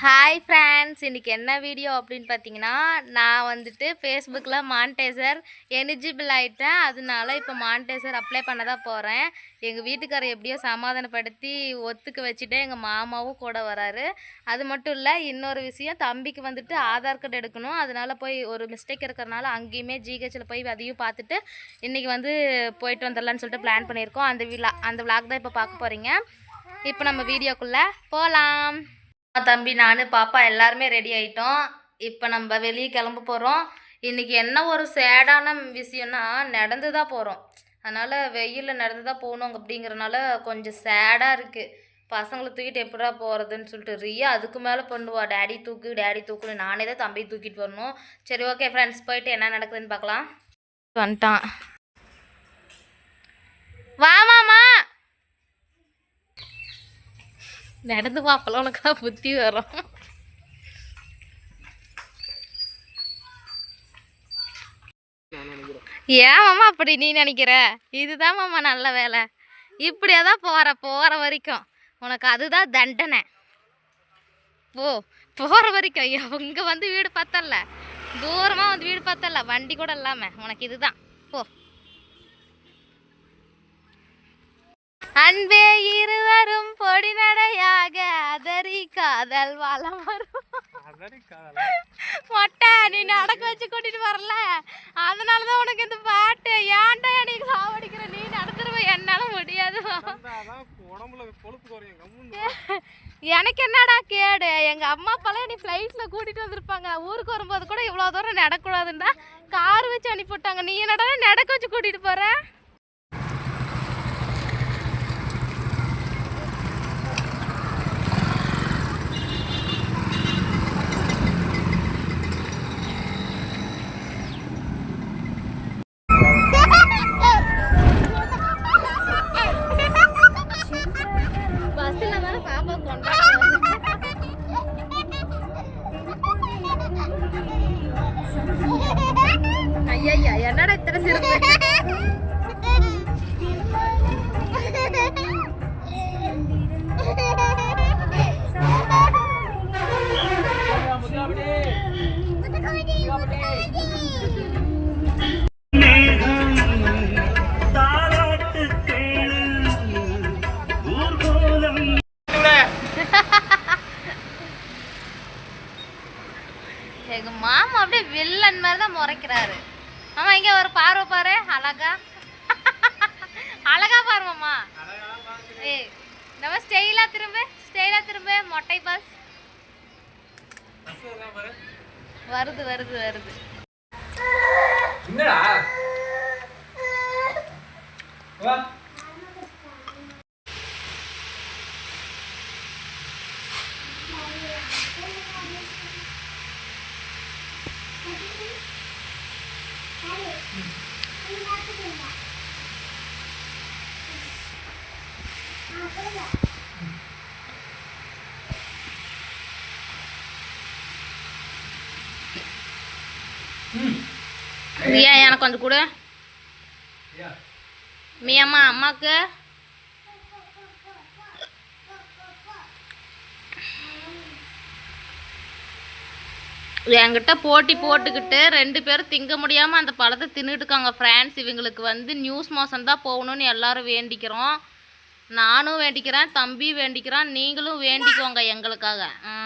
Hi friends இன்றைக்கி என்ன video அப்படின்னு பார்த்தீங்கன்னா நான் வந்துட்டு ஃபேஸ்புக்கில் மான்டேசர் எலிஜிபிள் ஆகிட்டேன் அதனால இப்போ மான்டேசர் அப்ளை பண்ண தான் போகிறேன் எங்கள் வீட்டுக்காரர் எப்படியோ சமாதானப்படுத்தி ஒத்துக்க வச்சுட்டு எங்கள் மாமாவும் கூட வராரு. அது மட்டும் இல்லை இன்னொரு விஷயம் தம்பிக்கு வந்துட்டு ஆதார் கார்டு எடுக்கணும். அதனால் போய் ஒரு மிஸ்டேக் இருக்கிறனால அங்கேயுமே ஜிஹெச்சில் போய் அதையும் பார்த்துட்டு இன்றைக்கி வந்து போயிட்டு வந்துடலான்னு சொல்லிட்டு பிளான் பண்ணியிருக்கோம். அந்த விழா அந்த விளாக் தான் இப்போ பார்க்க போகிறீங்க இப்போ நம்ம வீடியோக்குள்ளே போகலாம் தம்பி நான் பாப்பா எல்லாருமே ரெடி ஆகிட்டோம் இப்போ நம்ம வெளியே கிளம்ப போகிறோம் இன்றைக்கி என்ன ஒரு சேடான விஷயம்னா நடந்து தான் போகிறோம் அதனால் வெயிலில் நடந்து தான் போகணும் அப்படிங்கிறனால கொஞ்சம் சேடாக இருக்குது பசங்களை தூக்கிட்டு எப்படா போகிறதுன்னு சொல்லிட்டு ரியா அதுக்கு மேலே பண்ணுவா டேடி தூக்கு டேடி தூக்குன்னு நானே தான் தம்பி தூக்கிட்டு வரணும். சரி ஓகே ஃப்ரெண்ட்ஸ் போயிட்டு என்ன நடக்குதுன்னு பார்க்கலாம். வந்துட்டான் வா மாமா நடந்து பார்ப்பலாம் உனக்கு புத்தி வரும். ஏன் மாமா அப்படி நீ நினைக்கிற? இதுதான் மாமா நல்ல வேலை. இப்படியே தான் போகிற போகிற வரைக்கும். உனக்கு அதுதான் தண்டனை. போ போகிற வரைக்கும். இங்கே வந்து வீடு பார்த்தல தூரமாக வந்து வீடு பார்த்தல வண்டி கூட இல்லாமல் உனக்கு இதுதான். போ. அன்பே இரு காதல் வளம் வரும் மொட்டை நீ நடக்க வச்சு கூட்டிட்டு வரல. அதனால தான் உனக்கு இந்த பாட்டு. ஏன்டா நீ சாவடிக்கிற? நீ நடத்துருவ என்னால முடியாது. எனக்கு என்னடா கேடு? எங்க அம்மா அப்பாலாம் நீ ஃப்ளைட்ல கூட்டிட்டு வந்திருப்பாங்க. ஊருக்கு வரும்போது கூட இவ்வளோ தூரம் நடக்கூடாதுன்னா கார் வச்சு அனுப்பிவிட்டாங்க நீ என்னடா நடக்க வச்சு கூட்டிட்டு போற? என்னடா இத்தனை சிறப்பு? எங்க மாமா அப்படியே வில்லன் மாதிரி தான் முறைக்கிறாரு. மாமா இங்க ஒரு பார்வை பாரு அழகா. அழகா பாரு ஏ நம்ம ஸ்டெயிலா திரும்ப ஸ்டெயிலா திரும்ப மொட்டை பாஸ் வருது வருது வருது. என்னடா? வா. ரியா எனக்கு கொஞ்சம் கொடு. மீ அம்மா அம்மாக்கு. என்கிட்ட போட்டி போட்டுக்கிட்டு ரெண்டு பேரும் திங்க முடியாமல் அந்த பழத்தை தின்னுட்டு இருக்காங்க ஃப்ரெண்ட்ஸ் இவங்களுக்கு வந்து நியூஸ் மோசம் தான் போகணும்னு எல்லாரும் வேண்டிக்கிறோம். நானும் வேண்டிக்கிறேன் தம்பி வேண்டிக்கிறான் நீங்களும் வேண்டிக்கோங்க எங்களுக்காக. ம்.